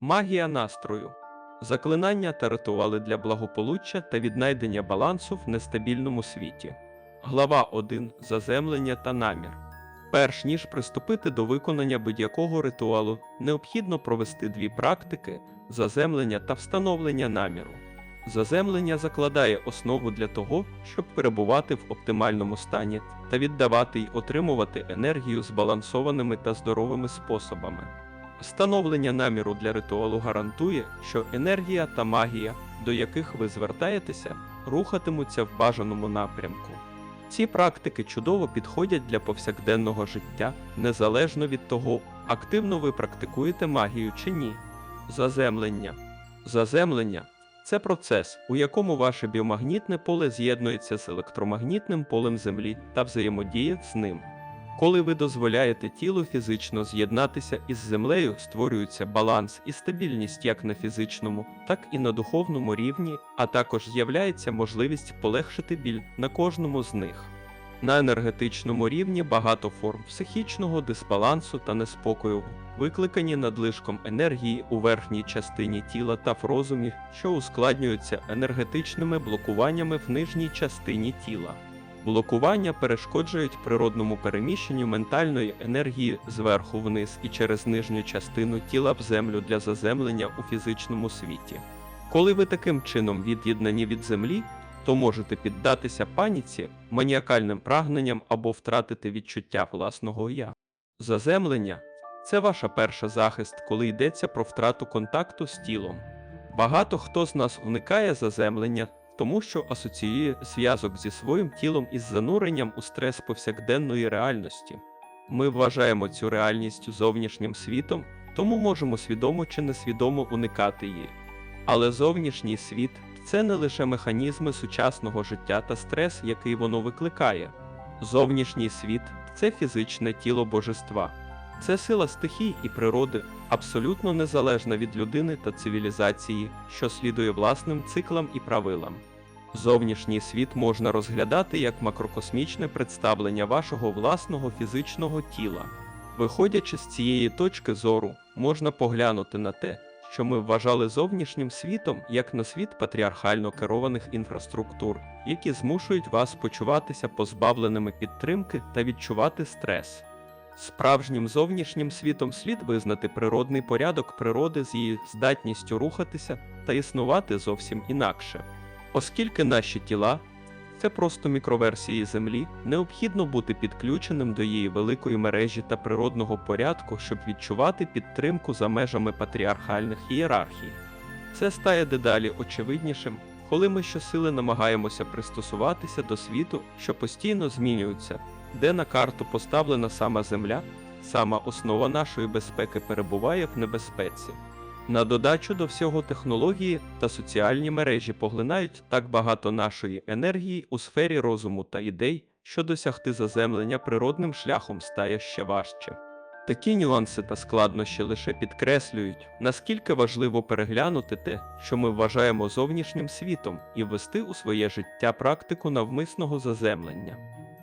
Магія настрою. Заклинання та ритуали для благополуччя та віднайдення балансу в нестабільному світі. Глава 1. Заземлення та намір. Перш ніж приступити до виконання будь-якого ритуалу, необхідно провести дві практики заземлення та встановлення наміру. Заземлення закладає основу для того, щоб перебувати в оптимальному стані та віддавати й отримувати енергію збалансованими та здоровими способами. Встановлення наміру для ритуалу гарантує, що енергія та магія, до яких ви звертаєтеся, рухатимуться в бажаному напрямку. Ці практики чудово підходять для повсякденного життя, незалежно від того, активно ви практикуєте магію чи ні. Заземлення. Заземлення це процес, у якому ваше біомагнітне поле з'єднується з електромагнітним полем Землі та взаємодіє з ним. Коли ви дозволяєте тілу фізично з'єднатися із землею, створюється баланс і стабільність як на фізичному, так і на духовному рівні, а також з'являється можливість полегшити біль на кожному з них. На енергетичному рівні багато форм психічного дисбалансу та неспокою, викликані надлишком енергії у верхній частині тіла та в розумі, що ускладнюються енергетичними блокуваннями в нижній частині тіла. Блокування перешкоджують природному переміщенню ментальної енергії зверху вниз і через нижню частину тіла в землю для заземлення у фізичному світі. Коли ви таким чином від'єднані від землі, то можете піддатися паніці, маніакальним прагненням або втратити відчуття власного я. Заземлення це ваша перша захист, коли йдеться про втрату контакту з тілом. Багато хто з нас уникає заземлення, тому що асоціює зв'язок зі своїм тілом із зануренням у стрес повсякденної реальності. Ми вважаємо цю реальність зовнішнім світом, тому можемо свідомо чи несвідомо уникати її. Але зовнішній світ це не лише механізми сучасного життя та стрес, який воно викликає. Зовнішній світ це фізичне тіло божества. Це сила стихій і природи, абсолютно незалежна від людини та цивілізації, що слідує власним циклам і правилам. Зовнішній світ можна розглядати як макрокосмічне представлення вашого власного фізичного тіла. Виходячи з цієї точки зору, можна поглянути на те, що ми вважали зовнішнім світом як на світ патріархально керованих інфраструктур, які змушують вас почуватися позбавленими підтримки та відчувати стрес. Справжнім зовнішнім світом слід визнати природний порядок природи з її здатністю рухатися та існувати зовсім інакше. Оскільки наші тіла це просто мікроверсії Землі, необхідно бути підключеним до її великої мережі та природного порядку, щоб відчувати підтримку за межами патріархальних ієрархій. Це стає дедалі очевиднішим, коли ми щосили намагаємося пристосуватися до світу, що постійно змінюється, де на карту поставлена сама Земля, сама основа нашої безпеки перебуває в небезпеці. На додачу до всього технології та соціальні мережі поглинають так багато нашої енергії у сфері розуму та ідей, що досягти заземлення природним шляхом стає ще важче. Такі нюанси та складнощі лише підкреслюють, наскільки важливо переглянути те, що ми вважаємо зовнішнім світом, і ввести у своє життя практику навмисного заземлення.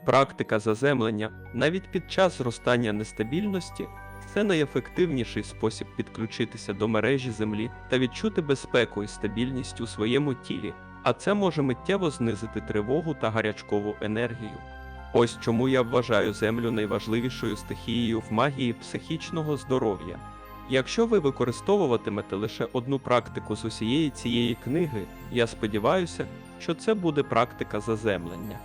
Практика заземлення навіть під час зростання нестабільності це найефективніший спосіб підключитися до мережі Землі та відчути безпеку і стабільність у своєму тілі, а це може миттєво знизити тривогу та гарячкову енергію. Ось чому я вважаю Землю найважливішою стихією в магії психічного здоров'я. Якщо ви використовуватимете лише одну практику з усієї цієї книги, я сподіваюся, що це буде практика заземлення.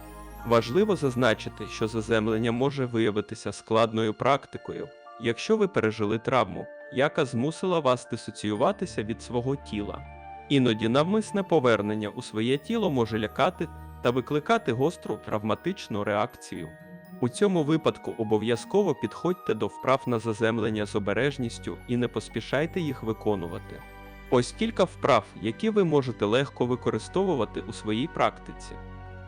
Важливо зазначити, що заземлення може виявитися складною практикою, якщо ви пережили травму, яка змусила вас дисоціюватися від свого тіла. Іноді навмисне повернення у своє тіло може лякати та викликати гостру травматичну реакцію. У цьому випадку обов'язково підходьте до вправ на заземлення з обережністю і не поспішайте їх виконувати. Ось кілька вправ, які ви можете легко використовувати у своїй практиці.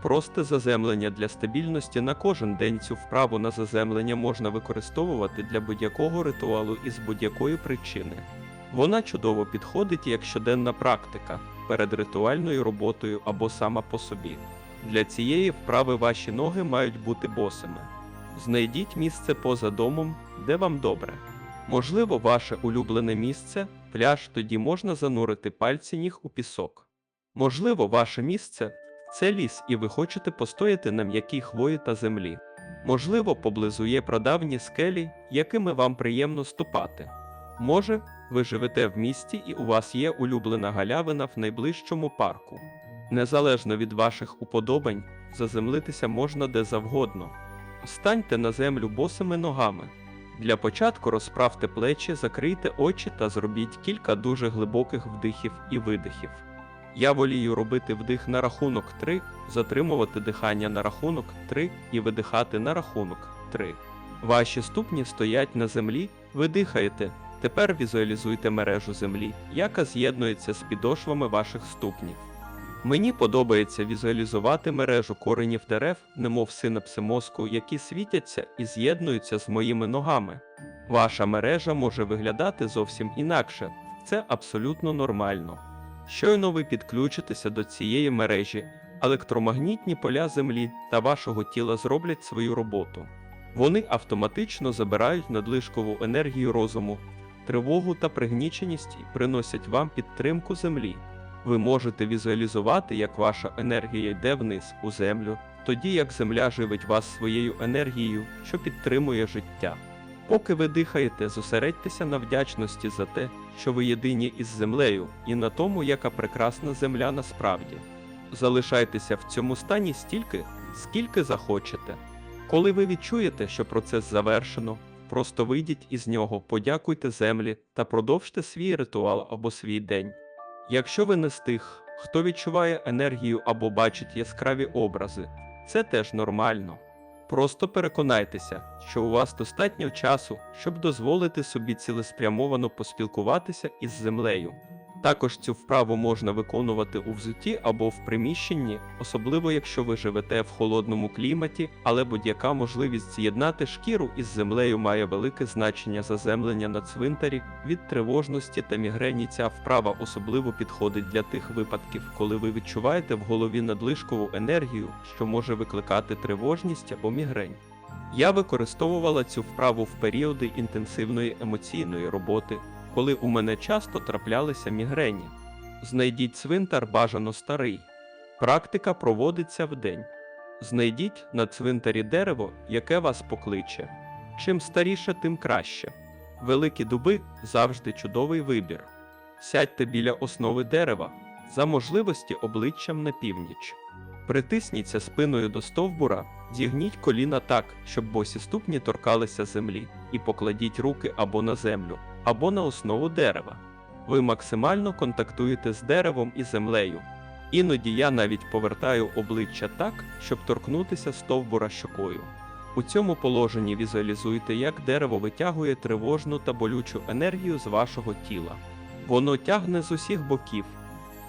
Просте заземлення для стабільності на кожен день цю вправу на заземлення можна використовувати для будь-якого ритуалу із будь-якої причини. Вона чудово підходить як щоденна практика перед ритуальною роботою або сама по собі. Для цієї вправи ваші ноги мають бути босими. Знайдіть місце поза домом, де вам добре. Можливо, ваше улюблене місце пляж, тоді можна занурити пальці ніг у пісок. Можливо, ваше місце це ліс, і ви хочете постояти на м'якій хвої та землі. Можливо, поблизу є прадавні скелі, якими вам приємно ступати. Може, ви живете в місті і у вас є улюблена галявина в найближчому парку. Незалежно від ваших уподобань, заземлитися можна де завгодно. Станьте на землю босими ногами. Для початку розправте плечі, закрийте очі та зробіть кілька дуже глибоких вдихів і видихів. Я волію робити вдих на рахунок 3, затримувати дихання на рахунок 3 і видихати на рахунок 3. Ваші ступні стоять на землі, ви дихаєте. Тепер візуалізуйте мережу землі, яка з'єднується з підошвами ваших ступнів. Мені подобається візуалізувати мережу коренів дерев, немов синапси мозку, які світяться і з'єднуються з моїми ногами. Ваша мережа може виглядати зовсім інакше, це абсолютно нормально. Щойно ви підключитеся до цієї мережі, електромагнітні поля Землі та вашого тіла зроблять свою роботу. Вони автоматично забирають надлишкову енергію розуму, тривогу та пригніченість і приносять вам підтримку землі. Ви можете візуалізувати, як ваша енергія йде вниз у землю, тоді як земля живить вас своєю енергією, що підтримує життя. Поки ви дихаєте, зосередьтеся на вдячності за те, що ви єдині із землею, і на тому, яка прекрасна земля насправді. Залишайтеся в цьому стані стільки, скільки захочете. Коли ви відчуєте, що процес завершено, просто вийдіть із нього, подякуйте землі та продовжте свій ритуал або свій день. Якщо ви не з тих, хто відчуває енергію або бачить яскраві образи, це теж нормально. Просто переконайтеся, що у вас достатньо часу, щоб дозволити собі цілеспрямовано поспілкуватися із землею. Також цю вправу можна виконувати у взутті або в приміщенні, особливо якщо ви живете в холодному кліматі, але будь-яка можливість з'єднати шкіру із землею має велике значення заземлення на цвинтарі. Від тривожності та мігрені ця вправа особливо підходить для тих випадків, коли ви відчуваєте в голові надлишкову енергію, що може викликати тривожність або мігрень. Я використовувала цю вправу в періоди інтенсивної емоційної роботи, коли у мене часто траплялися мігрені. Знайдіть цвинтар бажано старий. Практика проводиться вдень. Знайдіть на цвинтарі дерево, яке вас покличе. Чим старіше, тим краще. Великі дуби завжди чудовий вибір. Сядьте біля основи дерева, за можливості обличчям на північ. Притисніться спиною до стовбура, зігніть коліна так, щоб босі ступні торкалися землі, і покладіть руки або на землю, або на основу дерева. Ви максимально контактуєте з деревом і землею. Іноді я навіть повертаю обличчя так, щоб торкнутися стовбура щокою. У цьому положенні візуалізуйте, як дерево витягує тривожну та болючу енергію з вашого тіла. Воно тягне з усіх боків,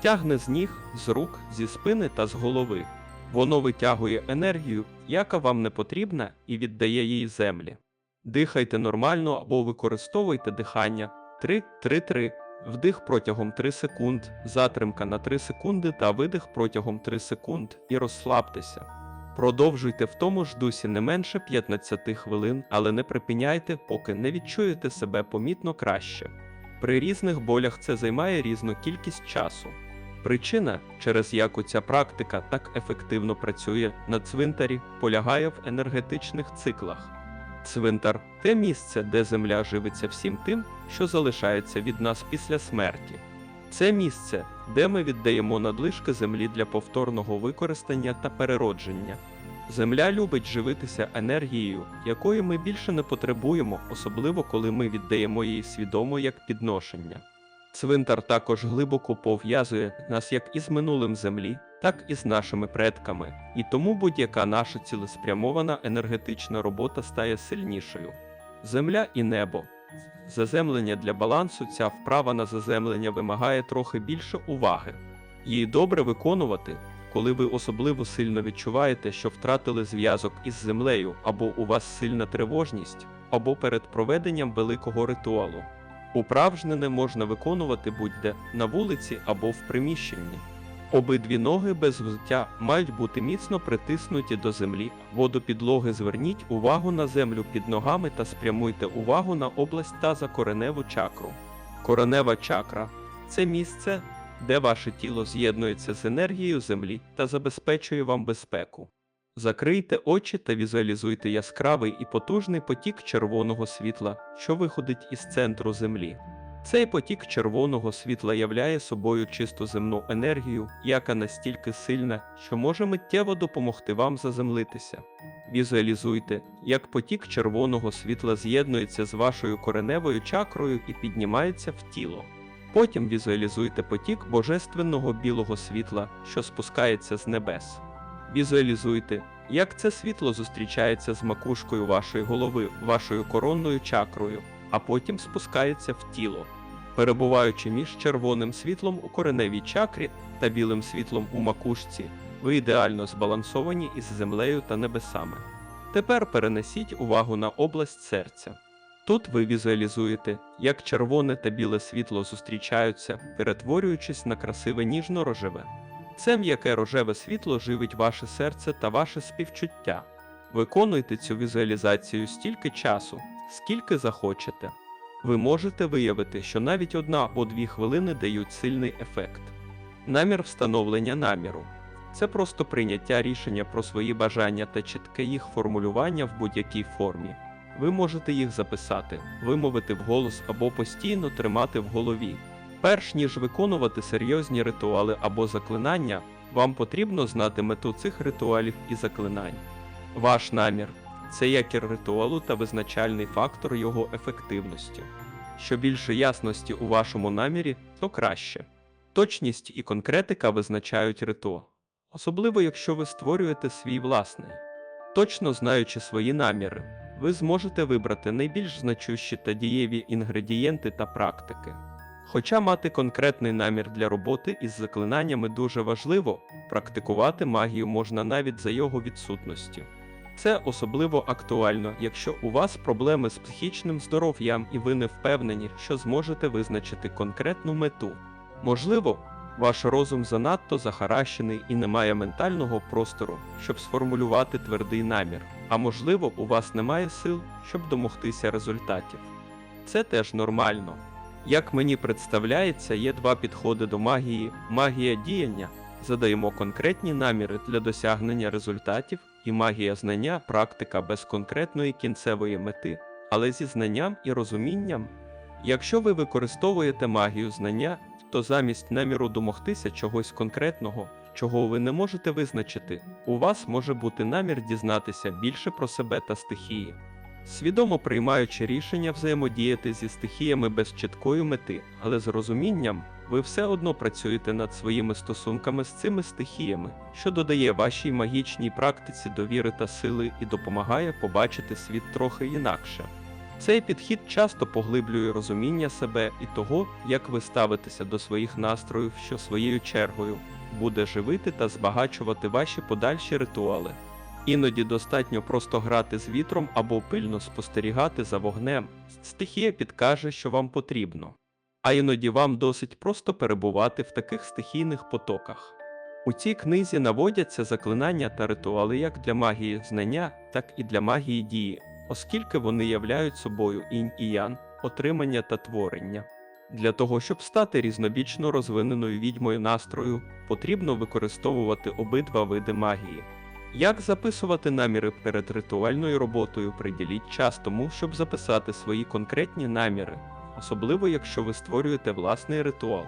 тягне з ніг, з рук, зі спини та з голови. Воно витягує енергію, яка вам не потрібна, і віддає їй землі. Дихайте нормально або використовуйте дихання 3-3-3, вдих протягом 3 секунд, затримка на 3 секунди та видих протягом 3 секунд і розслабтеся. Продовжуйте в тому ж дусі не менше 15 хвилин, але не припиняйте, поки не відчуєте себе помітно краще. При різних болях це займає різну кількість часу. Причина, через яку ця практика так ефективно працює на цвинтарі, полягає в енергетичних циклах. Цвинтар те місце, де земля живиться всім тим, що залишається від нас після смерті. Це місце, де ми віддаємо надлишки землі для повторного використання та переродження. Земля любить живитися енергією, якої ми більше не потребуємо, особливо коли ми віддаємо її свідомо як підношення. Цвинтар також глибоко пов'язує нас як із минулим землі, так і з нашими предками, і тому будь-яка наша цілеспрямована енергетична робота стає сильнішою. Земля і небо. Заземлення для балансу ця вправа на заземлення вимагає трохи більше уваги. Її добре виконувати, коли ви особливо сильно відчуваєте, що втратили зв'язок із землею, або у вас сильна тривожність, або перед проведенням великого ритуалу. Управжнене можна виконувати будь-де на вулиці або в приміщенні. Обидві ноги без взуття мають бути міцно притиснуті до землі. Воду підлоги зверніть увагу на землю під ногами та спрямуйте увагу на область таза кореневу чакру. Коронева чакра це місце, де ваше тіло з'єднується з енергією землі та забезпечує вам безпеку. Закрийте очі та візуалізуйте яскравий і потужний потік червоного світла, що виходить із центру землі. Цей потік червоного світла являє собою чисту земну енергію, яка настільки сильна, що може миттєво допомогти вам заземлитися. Візуалізуйте, як потік червоного світла з'єднується з вашою кореневою чакрою і піднімається в тіло. Потім візуалізуйте потік божественного білого світла, що спускається з небес. Візуалізуйте, як це світло зустрічається з макушкою вашої голови, вашою коронною чакрою, а потім спускається в тіло. Перебуваючи між червоним світлом у кореневій чакрі та білим світлом у макушці, ви ідеально збалансовані із землею та небесами. Тепер перенесіть увагу на область серця. Тут ви візуалізуєте, як червоне та біле світло зустрічаються, перетворюючись на красиве ніжно-рожеве. Це м'яке рожеве світло живить ваше серце та ваше співчуття. Виконуйте цю візуалізацію стільки часу, скільки захочете. Ви можете виявити, що навіть одна або дві хвилини дають сильний ефект. Намір встановлення наміру це просто прийняття рішення про свої бажання та чітке їх формулювання в будь-якій формі. Ви можете їх записати, вимовити вголос або постійно тримати в голові. Перш ніж виконувати серйозні ритуали або заклинання, вам потрібно знати мету цих ритуалів і заклинань. Ваш намір це якір ритуалу та визначальний фактор його ефективності. Що більше ясності у вашому намірі, то краще. Точність і конкретика визначають ритуал, особливо якщо ви створюєте свій власний. Точно знаючи свої наміри, ви зможете вибрати найбільш значущі та дієві інгредієнти та практики. Хоча мати конкретний намір для роботи із заклинаннями дуже важливо, практикувати магію можна навіть за його відсутності. Це особливо актуально, якщо у вас проблеми з психічним здоров'ям і ви не впевнені, що зможете визначити конкретну мету. Можливо, ваш розум занадто захаращений і не має ментального простору, щоб сформулювати твердий намір, а можливо, у вас немає сил, щоб домогтися результатів. Це теж нормально. Як мені представляється, є два підходи до магії: магія діяння задаємо конкретні наміри для досягнення результатів, і магія знання практика без конкретної кінцевої мети, але зі знанням і розумінням. Якщо ви використовуєте магію знання, то замість наміру домогтися чогось конкретного, чого ви не можете визначити, у вас може бути намір дізнатися більше про себе та стихії. Свідомо приймаючи рішення взаємодіяти зі стихіями без чіткої мети, але з розумінням, ви все одно працюєте над своїми стосунками з цими стихіями, що додає вашій магічній практиці довіри та сили і допомагає побачити світ трохи інакше. Цей підхід часто поглиблює розуміння себе і того, як ви ставитеся до своїх настроїв, що своєю чергою буде живити та збагачувати ваші подальші ритуали. Іноді достатньо просто грати з вітром або пильно спостерігати за вогнем. Стихія підкаже, що вам потрібно. А іноді вам досить просто перебувати в таких стихійних потоках. У цій книзі наводяться заклинання та ритуали як для магії знання, так і для магії дії, оскільки вони являють собою інь і ян, отримання та творення. Для того, щоб стати різнобічно розвиненою відьмою настрою, потрібно використовувати обидва види магії. Як записувати наміри перед ритуальною роботою, приділіть час тому, щоб записати свої конкретні наміри, особливо якщо ви створюєте власний ритуал.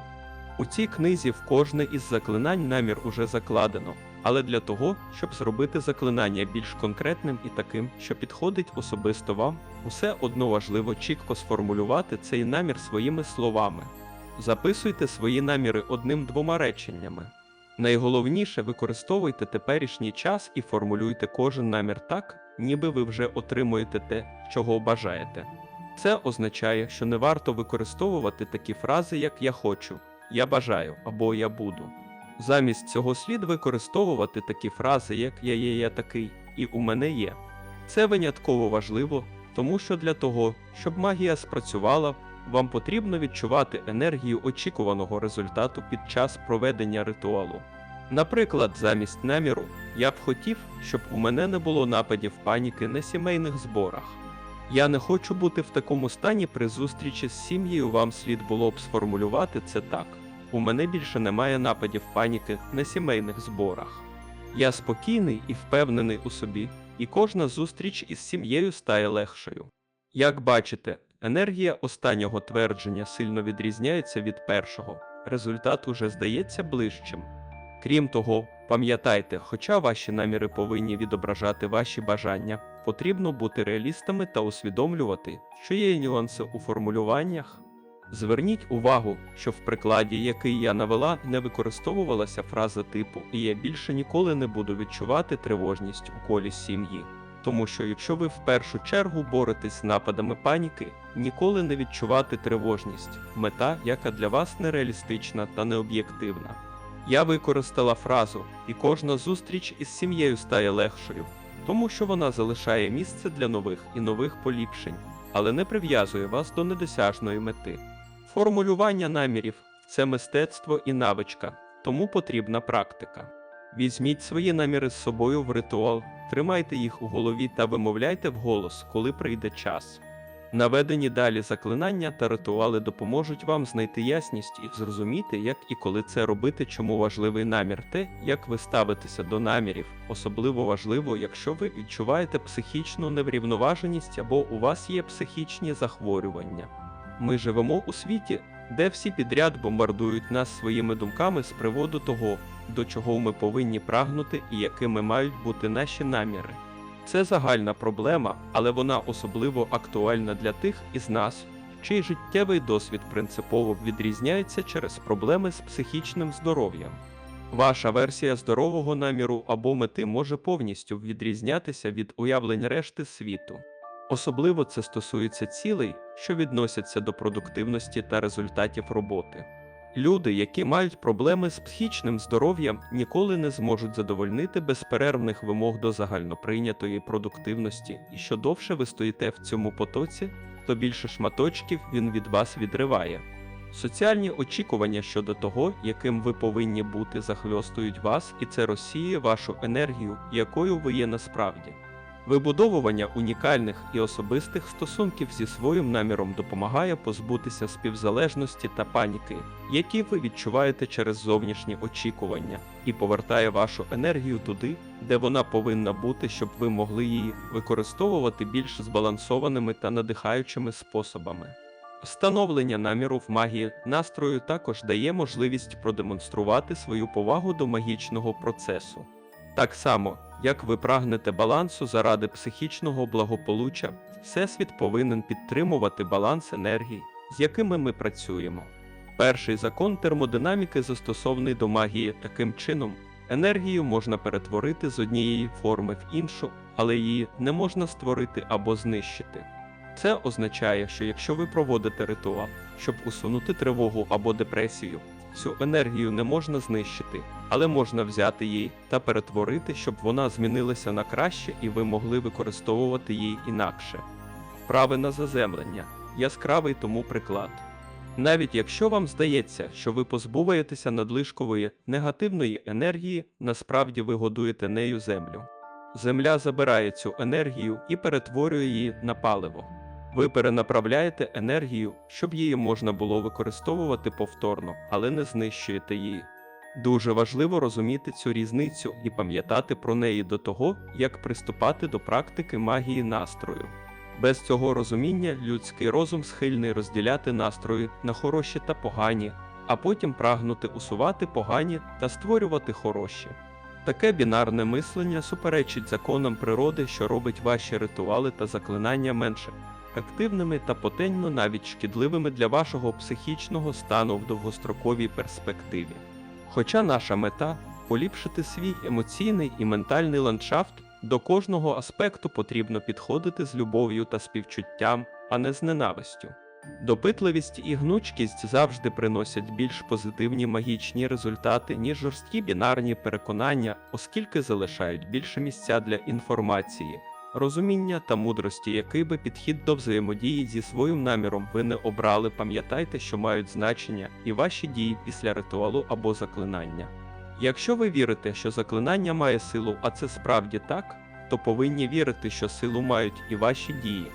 У цій книзі в кожне із заклинань намір уже закладено, але для того, щоб зробити заклинання більш конкретним і таким, що підходить особисто вам, усе одно важливо чітко сформулювати цей намір своїми словами. Записуйте свої наміри одним-двома реченнями. Найголовніше використовуйте теперішній час і формулюйте кожен намір так, ніби ви вже отримуєте те, чого бажаєте. Це означає, що не варто використовувати такі фрази, як я хочу, я бажаю або я буду. Замість цього слід використовувати такі фрази, як я є я такий і у мене є. Це винятково важливо, тому що для того, щоб магія спрацювала, вам потрібно відчувати енергію очікуваного результату під час проведення ритуалу. Наприклад, замість наміру я б хотів, щоб у мене не було нападів паніки на сімейних зборах. Я не хочу бути в такому стані при зустрічі з сім'єю. Вам слід було б сформулювати це так. У мене більше немає нападів паніки на сімейних зборах. Я спокійний і впевнений у собі, і кожна зустріч із сім'єю стає легшою. Як бачите, енергія останнього твердження сильно відрізняється від першого, результат уже здається ближчим. Крім того, пам'ятайте, хоча ваші наміри повинні відображати ваші бажання, потрібно бути реалістами та усвідомлювати, що є нюанси у формулюваннях. Зверніть увагу, що в прикладі, який я навела, не використовувалася фраза типу І я більше ніколи не буду відчувати тривожність у колі сім'ї. Тому що якщо ви в першу чергу боретесь з нападами паніки, ніколи не відчувати тривожність, мета, яка для вас нереалістична та необ'єктивна. Я використала фразу, і кожна зустріч із сім'єю стає легшою, тому що вона залишає місце для нових і нових поліпшень, але не прив'язує вас до недосяжної мети. Формулювання намірів це мистецтво і навичка, тому потрібна практика. Візьміть свої наміри з собою в ритуал, тримайте їх у голові та вимовляйте вголос, коли прийде час. Наведені далі заклинання та ритуали допоможуть вам знайти ясність і зрозуміти, як і коли це робити, чому важливий намір те, як ви ставитеся до намірів, особливо важливо, якщо ви відчуваєте психічну неврівноваженість або у вас є психічні захворювання. Ми живемо у світі, де всі підряд бомбардують нас своїми думками з приводу того, до чого ми повинні прагнути і якими мають бути наші наміри. Це загальна проблема, але вона особливо актуальна для тих із нас, чий життєвий досвід принципово відрізняється через проблеми з психічним здоров'ям. Ваша версія здорового наміру або мети може повністю відрізнятися від уявлень решти світу. Особливо це стосується цілей, що відносяться до продуктивності та результатів роботи. Люди, які мають проблеми з психічним здоров'ям, ніколи не зможуть задовольнити безперервних вимог до загальноприйнятої продуктивності, і що довше ви стоїте в цьому потоці, то більше шматочків він від вас відриває. Соціальні очікування щодо того, яким ви повинні бути, захльостують вас, і це розсіює вашу енергію, якою ви є насправді. Вибудовування унікальних і особистих стосунків зі своїм наміром допомагає позбутися співзалежності та паніки, які ви відчуваєте через зовнішні очікування, і повертає вашу енергію туди, де вона повинна бути, щоб ви могли її використовувати більш збалансованими та надихаючими способами. Встановлення наміру в магії настрою також дає можливість продемонструвати свою повагу до магічного процесу. Так само, як ви прагнете балансу заради психічного благополуччя, Всесвіт повинен підтримувати баланс енергій, з якими ми працюємо. Перший закон термодинаміки застосований до магії таким чином, енергію можна перетворити з однієї форми в іншу, але її не можна створити або знищити. Це означає, що якщо ви проводите ритуал, щоб усунути тривогу або депресію, Цю енергію не можна знищити, але можна взяти її та перетворити, щоб вона змінилася на краще і ви могли використовувати її інакше. Вправи на заземлення яскравий тому приклад. Навіть якщо вам здається, що ви позбуваєтеся надлишкової негативної енергії, насправді ви годуєте нею землю. Земля забирає цю енергію і перетворює її на паливо. Ви перенаправляєте енергію, щоб її можна було використовувати повторно, але не знищуєте її. Дуже важливо розуміти цю різницю і пам'ятати про неї до того, як приступати до практики магії настрою. Без цього розуміння людський розум схильний розділяти настрої на хороші та погані, а потім прагнути усувати погані та створювати хороші. Таке бінарне мислення суперечить законам природи, що робить ваші ритуали та заклинання менше активними та потеньно навіть шкідливими для вашого психічного стану в довгостроковій перспективі. Хоча наша мета поліпшити свій емоційний і ментальний ландшафт, до кожного аспекту потрібно підходити з любов'ю та співчуттям, а не з ненавистю. Допитливість і гнучкість завжди приносять більш позитивні магічні результати, ніж жорсткі бінарні переконання, оскільки залишають більше місця для інформації розуміння та мудрості, який би підхід до взаємодії зі своїм наміром ви не обрали, пам'ятайте, що мають значення і ваші дії після ритуалу або заклинання. Якщо ви вірите, що заклинання має силу, а це справді так, то повинні вірити, що силу мають і ваші дії.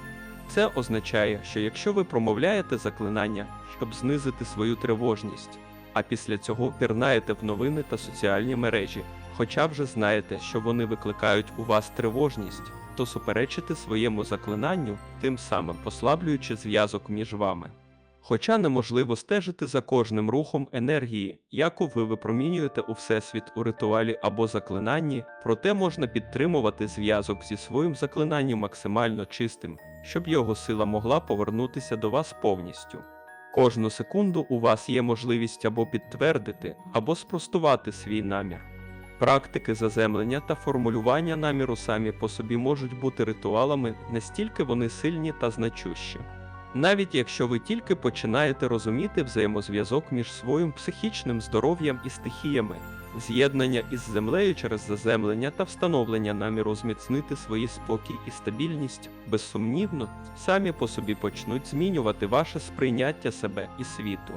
Це означає, що якщо ви промовляєте заклинання, щоб знизити свою тривожність, а після цього пірнаєте в новини та соціальні мережі, хоча вже знаєте, що вони викликають у вас тривожність, то суперечите своєму заклинанню, тим самим послаблюючи зв'язок між вами. Хоча неможливо стежити за кожним рухом енергії, яку ви випромінюєте у всесвіт у ритуалі або заклинанні, проте можна підтримувати зв'язок зі своїм заклинанням максимально чистим, щоб його сила могла повернутися до вас повністю. Кожну секунду у вас є можливість або підтвердити, або спростувати свій намір. Практики заземлення та формулювання наміру самі по собі можуть бути ритуалами, настільки вони сильні та значущі. Навіть якщо ви тільки починаєте розуміти взаємозв'язок між своїм психічним здоров'ям і стихіями, з'єднання із землею через заземлення та встановлення наміру зміцнити свої спокій і стабільність, безсумнівно, самі по собі почнуть змінювати ваше сприйняття себе і світу.